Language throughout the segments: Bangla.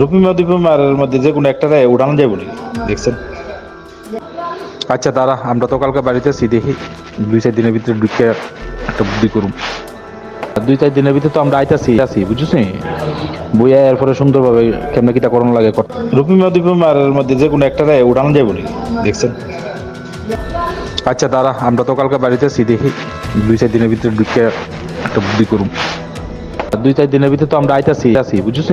রুপিমা দীপিমার মধ্যে যে কোনো একটা উঠানো যায় বলি, দেখছেন? আচ্ছা দাঁড়া, আমরা তো কালকে বাড়িতে আছি, দেখি। দুই, চার দিনের ভিতরে ঢুকে একটা বুদ্ধি করুম আর দুই, চার দিনের ভিতরে তো আমরা আইতাছি আছি বুঝছিস বইয়া এরপরে সুন্দরভাবে কেমনে কিটা করণ লাগে রুপিমা দীপিমার মধ্যে যে কোনো একটা উঠানো যায় বলি, দেখছেন? আচ্ছা দাঁড়া, আমরা তো কালকে বাড়িতে আছি, দেখি। দুই, চার দিনের ভিতরে ঢুকে একটা বুদ্ধি করুম আর দুই চার দিনের ভিতরে তো আমরা আইতাছি আছি বুঝছিস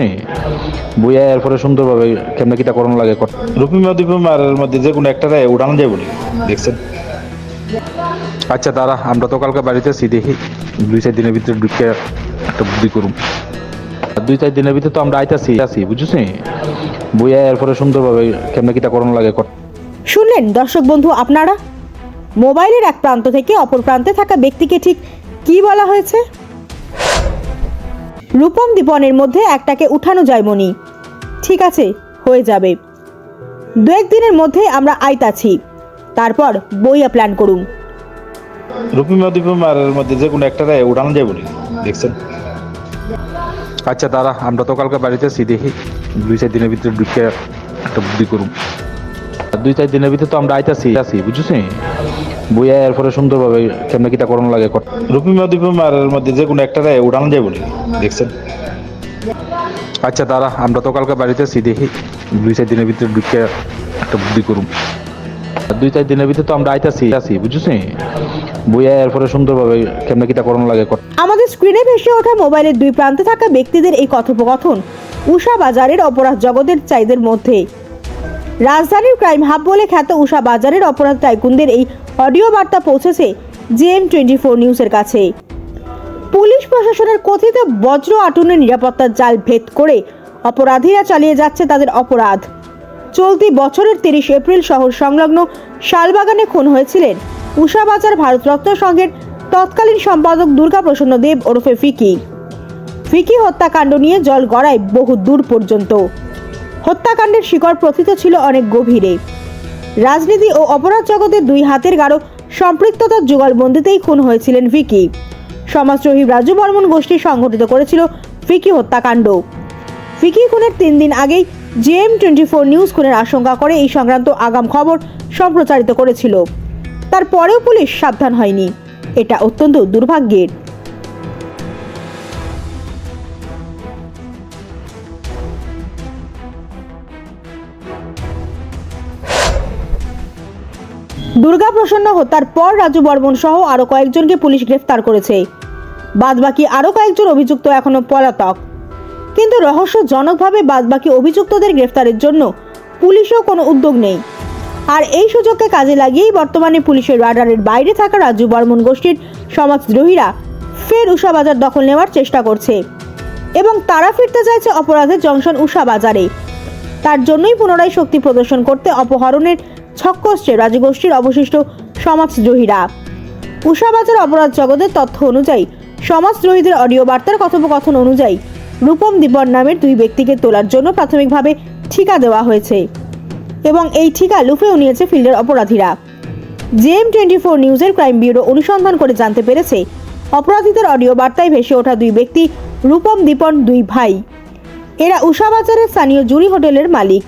বইয়া এরপরে সুন্দরভাবে কেমনে কিটা করণ লাগে রুপিমা দীপিমার মধ্যে যে কোনো একটা রায় উঠানো যায় বলি দেখছেন? আচ্ছা দাঁড়া আমরা তো কালকে বাড়িতে আছি দেখি। দুই চার দিনের ভিতরে ঢুকে একটা বুদ্ধি করুন। আর দুই চার দিনের ভিতরে তো আমরা আইতাছি আছি বুঝছিস বইয়া এরপরে সুন্দরভাবে কেমনে কিটা করণ লাগে শুনলেন দর্শক বন্ধু আপনারা? মোবাইলের এক প্রান্ত থেকে অপর প্রান্তে থাকা ব্যক্তিকে ঠিক কি বলা হয়েছে? রূপম দীপনের মধ্যে একটাকে উঠানো যায় মনি ঠিক আছে হয়ে যাবে। দু একদিনের মধ্যে আমরা আইতাছি তারপর বইয়া প্ল্যান করুন রুপিমা দীপিমার মধ্যে যে কোনো একটা উঠানো যায় বলি দেখছেন? আচ্ছা দাঁড়া আমরা তো কালকে বাড়িতে আছি দেখি। দুই চার দিনের ভিতরে ঢুকে একটা বুদ্ধি করুম। আর দুই চার দিনের ভিতরে তো আমরা আইতাছি আছি বুঝছিস বইয়া এরপরে সুন্দরভাবে কেমনে কিটা করণ লাগে কর- রুপিমা দীপিমার মধ্যে যে কোনো একটা রায় উঠানো যায় বলি দেখছেন? আচ্ছা দাঁড়া আমরা তো কালকে বাড়িতে আছি দেখি। দুই চার দিনের ভিতরে ঢুকে একটা বুদ্ধি করুন আর দুই চার দিনের ভিতরে তো আমরা আইতাছি আছি বুঝছিস বইয়া এরপরে সুন্দরভাবে কেমনে কিটা করণ লাগে আমাদের স্ক্রিনে ভেসে ওঠা মোবাইলের দুই প্রান্তে থাকা ব্যক্তিদের এই কথোপকথন উষা বাজারের অপরাধ জগতের চাইদের মধ্যে রাজধানীর ক্রাইম হাব বলে খ্যাত উষা বাজারের অপরাধ টাইকুনদের এই অডিও বার্তা পৌঁছেছে জিএম টোয়েন্টি ফোর নিউজের কাছে। পুলিশ প্রশাসনের কথিত বজ্র আটনের নিরাপত্তার জাল ভেদ করে অপরাধীরা চালিয়ে যাচ্ছে তাদের অপরাধ। চলতি বছরের তিরিশ এপ্রিল শহর সংলগ্ন শালবাগানে খুন হয়েছিলেন উষাবাজার ভারতরত্ন সংঘের তৎকালীন সম্পাদক দুর্গা প্রসন্ন দেব ওরফে ফিকি। ফিকি হত্যাকাণ্ড নিয়ে জল গড়ায় বহু দূর পর্যন্ত। হত্যাকাণ্ডের শিকড় প্রথিত ছিল অনেক গভীরে। রাজনীতি ও অপরাধ জগতের দুই হাতের গাঢ় সম্পৃক্ততার যুগলবন্দিতেই খুন হয়েছিলেন ভিকি। সমাজদ্রোহী রাজু বর্মন গোষ্ঠী সংগঠিত করেছিল ভিকি হত্যাকাণ্ড। ভিকি খুনের তিন দিন আগেই জেএম টোয়েন্টি ফোর নিউজ খুনের আশঙ্কা করে এই সংক্রান্ত আগাম খবর সম্প্রচারিত করেছিল। তারপরেও পুলিশ সাবধান হয়নি। এটা অত্যন্ত দুর্ভাগ্যের। দুর্গা প্রসন্ন হত্যার পর রাজু বর্মন সহ আরও কয়েকজনকে পুলিশ গ্রেফতার করেছে। বাদবাকি আরও কয়েকজন অভিযুক্ত এখনও পলাতক। কিন্তু রহস্যজনকভাবে বাদবাকি অভিযুক্তদের গ্রেফতারের জন্য পুলিশেও কোনো উদ্যোগ নেই। আর এই সুযোগকে কাজে লাগিয়েই বর্তমানে পুলিশের রাডারের বাইরে থাকা রাজু বর্মন গোষ্ঠীর সমাজদ্রোহীরা ফের উষা বাজার দখল নেওয়ার চেষ্টা করছে। এবং তারা ফিরতে চাইছে অপরাধের জংশন উষা বাজারে। তার জন্যই পুনরায় শক্তি প্রদর্শন করতে অপহরণের ছক্কসছে রাজগোষ্ঠীর অবশিষ্ট সমাজদ্রোহীরা। উষাবাজার অপরাধ জগতের তথ্য অনুযায়ী সমাজদ্রোহীদের অডিও বার্তার কথোপকথন অনুযায়ী রূপম দীপন নামের দুই ব্যক্তিকে তোলার জন্য প্রাথমিকভাবে ঠিকা দেওয়া হয়েছে এবং এই ঠিকা লুফেও নিয়েছে ফিল্ডের অপরাধীরা। জেএম টোয়েন্টি ফোর নিউজের ক্রাইম ব্যুরো অনুসন্ধান করে জানতে পেরেছে, অপরাধীদের অডিও বার্তায় ভেসে ওঠা দুই ব্যক্তি রূপম দীপন দুই ভাই। এরা উষাবাজারের স্থানীয় জুরি হোটেলের মালিক।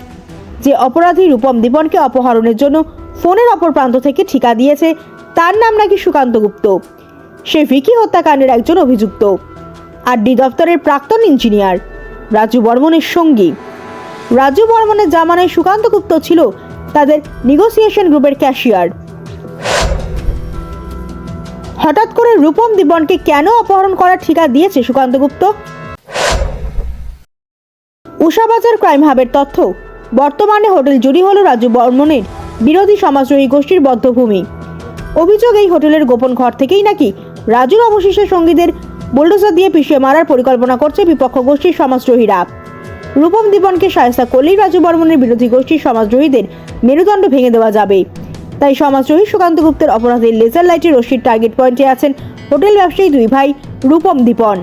যে অপরাধী রূপম দীপনকে অপহরণের জন্য ফোনের অপর প্রান্ত থেকে ঠিকা দিয়েছে, তার নাম নাকি সুকান্ত গুপ্ত। সে ভিকি হত্যাকাণ্ডের একজন অভিযুক্ত আর ডি দপ্তরের প্রাক্তন ইঞ্জিনিয়ার রাজু বর্মনের সঙ্গী। রাজু বর্মনের জামানায় সুকান্ত গুপ্ত ছিল তাদের নিগোসিয়েশন গ্রুপের ক্যাশিয়ার হঠাৎ করে রূপম দীপনকে কেন অপহরণ করার ঠিকা দিয়েছে সুকান্ত গুপ্ত? উষাবাজার ক্রাইম হাবের তথ্য। বর্তমানে হোটেল জুড়ি হল রাজু বর্মনের বিরোধী সমাজদ্রোহী গোষ্ঠীর বদ্ধভূমি। অভিযোগ এই হোটেলের গোপন ঘর থেকেই নাকি রাজুর অবশিষ্ট সঙ্গীদের বুলডোজার দিয়ে পিষিয়ে মারার পরিকল্পনা করছে বিপক্ষ গোষ্ঠীর সমাজদ্রোহীরা রূপম দীপনকে সায়স্তা করলেই রাজু বর্মনের বিরোধী গোষ্ঠীর সমাজদ্রোহীদের মেরুদণ্ড ভেঙে দেওয়া যাবে। তাই সমাজদ্রোহী সুকান্ত গুপ্তের অপরাধের লেজার লাইটের রশ্মির টার্গেট পয়েন্টে আছেন হোটেল ব্যবসায়ী দুই ভাই রূপম দীপন।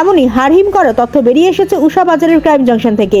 এমনই হারহিম করা তথ্য বেরিয়ে এসেছে উষা বাজারের ক্রাইম জাংশন থেকে।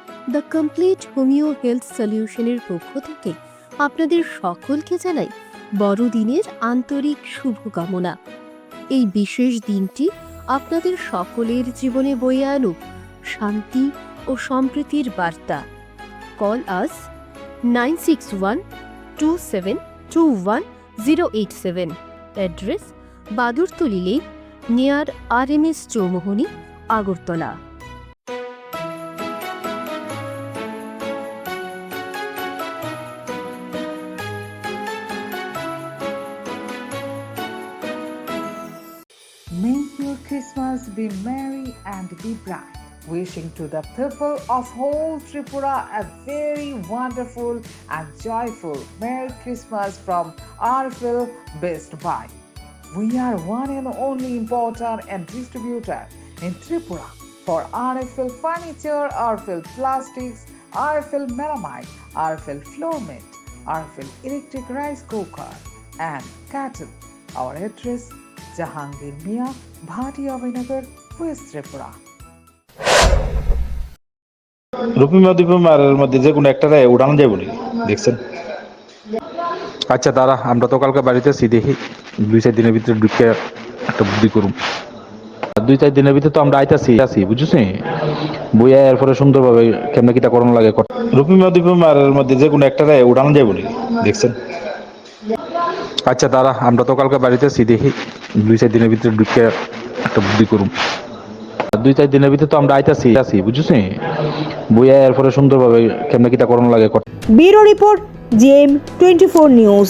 the complete homeo health সলিউশনের পক্ষ থেকে আপনাদের সকলকে জানাই বড়দিনের আন্তরিক শুভকামনা। এই বিশেষ দিনটি আপনাদের সকলের জীবনে বয়ে আনুক শান্তি ও সম্প্রীতির বার্তা। Call us nine six one two seven two one zero eight seven. Address Badurtali lake, near R M S Choumuhani, Agartala. Christmas be merry and be bright. Wishing to the people of whole Tripura a very wonderful and joyful Merry Christmas from RFL Best Buy. We are one and only importer and distributor in Tripura for RFL furniture, RFL plastics, RFL melamine, RFL floor mat, RFL electric rice cooker, and cattle. Our address Jahangir Mia, Bhati Avinagar, West Tripura. রুপিমা দুপিমার মধ্যে যে কোনো একটা উড়ানো যায় বলি দেখছেন? আচ্ছা দাঁড়া আমরা তো কালকে বাড়িতে আছি দেখি। দুই চার দিনের ভিতরে ঢুকে একটা বুদ্ধি করুম আর দুই চার দিনের ভিতরে তো আমরা আইতাছি আছি বুঝছিস বইয়া এরপরে সুন্দরভাবে কেমনে কিটা করানো লাগে রুপিমা দুপিমার মধ্যে যে কোনো একটা উড়ানো যায় বলি দেখছেন? আচ্ছা দাঁড়া আমরা তো কালকে বাড়িতে আছি দেখি। দুই, চার দিনের ভিতরে ঢুকে একটা বুদ্ধি করুম। দুই, চার দিনের ভিতরে তো আমরা আইতাছি আছি বুঝছি? বইয়া এরপরে সুন্দরভাবে কেমনে কিটা করানো লাগে bureau report JM twenty four news.